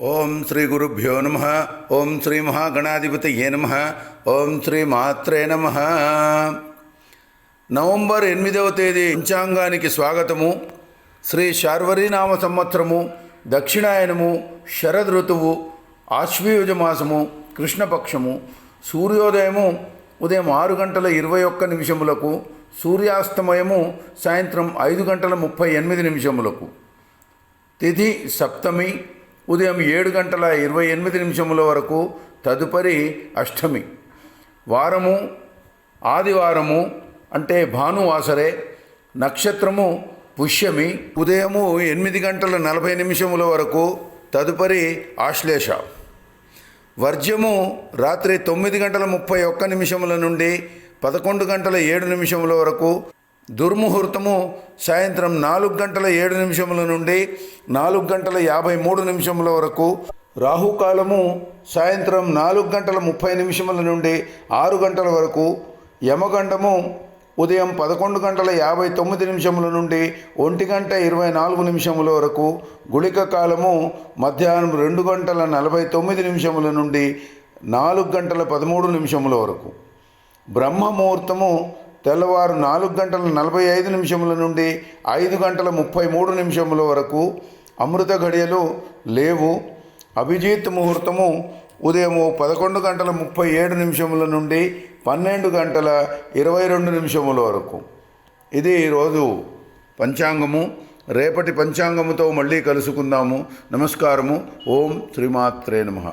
ఓం శ్రీ గురుభ్యో నమ. ఓం శ్రీ మహాగణాధిపతయే నమ. ఓం శ్రీ మాత్రే నమ. నవంబర్ ఎనిమిదవ తేదీ పంచాంగానికి స్వాగతము. శ్రీ శార్వరీనామ సంవత్సరము దక్షిణాయనము శరద్ ఋతువు ఆశ్వయుజ మాసము కృష్ణపక్షము సూర్యోదయము ఉదయం ఆరు గంటల ఇరవై ఒక్క నిమిషములకు సూర్యాస్తమయము సాయంత్రం ఐదు గంటల ముప్పై ఎనిమిది నిమిషములకు. తిథి సప్తమి ఉదయం ఏడు గంటల ఇరవై ఎనిమిది నిమిషముల వరకు తదుపరి అష్టమి. వారము ఆదివారము అంటే భానువాసరే నక్షత్రము పుష్యమి ఉదయము ఎనిమిది గంటల నలభై నిమిషముల వరకు తదుపరి ఆశ్లేష. వర్జ్యము రాత్రి తొమ్మిది గంటల ముప్పై ఒక్క నిమిషముల నుండి పదకొండు గంటల ఏడు నిమిషముల వరకు దుర్ముహూర్తము సాయంత్రం నాలుగు గంటల ఏడు నిమిషముల నుండి నాలుగు గంటల యాభై మూడు నిమిషముల వరకు. రాహుకాలము సాయంత్రం నాలుగు గంటల ముప్పై నిమిషముల నుండి ఆరు గంటల వరకు. యమగండము ఉదయం పదకొండు గంటల యాభై తొమ్మిది నిమిషముల నుండి ఒంటి గంట ఇరవై నాలుగు నిమిషముల వరకు. గుళిక కాలము మధ్యాహ్నం రెండు గంటల నలభై తొమ్మిది నిమిషముల నుండి నాలుగు గంటల పదమూడు నిమిషముల వరకు. బ్రహ్మ ముహూర్తము తెల్లవారు నాలుగు గంటల నలభై ఐదు నిమిషముల నుండి ఐదు గంటల ముప్పై మూడు నిమిషముల వరకు అమృత ఘడియలు లేవు. అభిజిత్ ముహూర్తము ఉదయము పదకొండు గంటల ముప్పై ఏడు నిమిషముల నుండి పన్నెండు గంటల ఇరవై రెండు నిమిషముల వరకు. ఇది ఈరోజు పంచాంగము. రేపటి పంచాంగముతో మళ్ళీ కలుసుకుందాము. నమస్కారము. ఓం శ్రీమాత్రే నమః.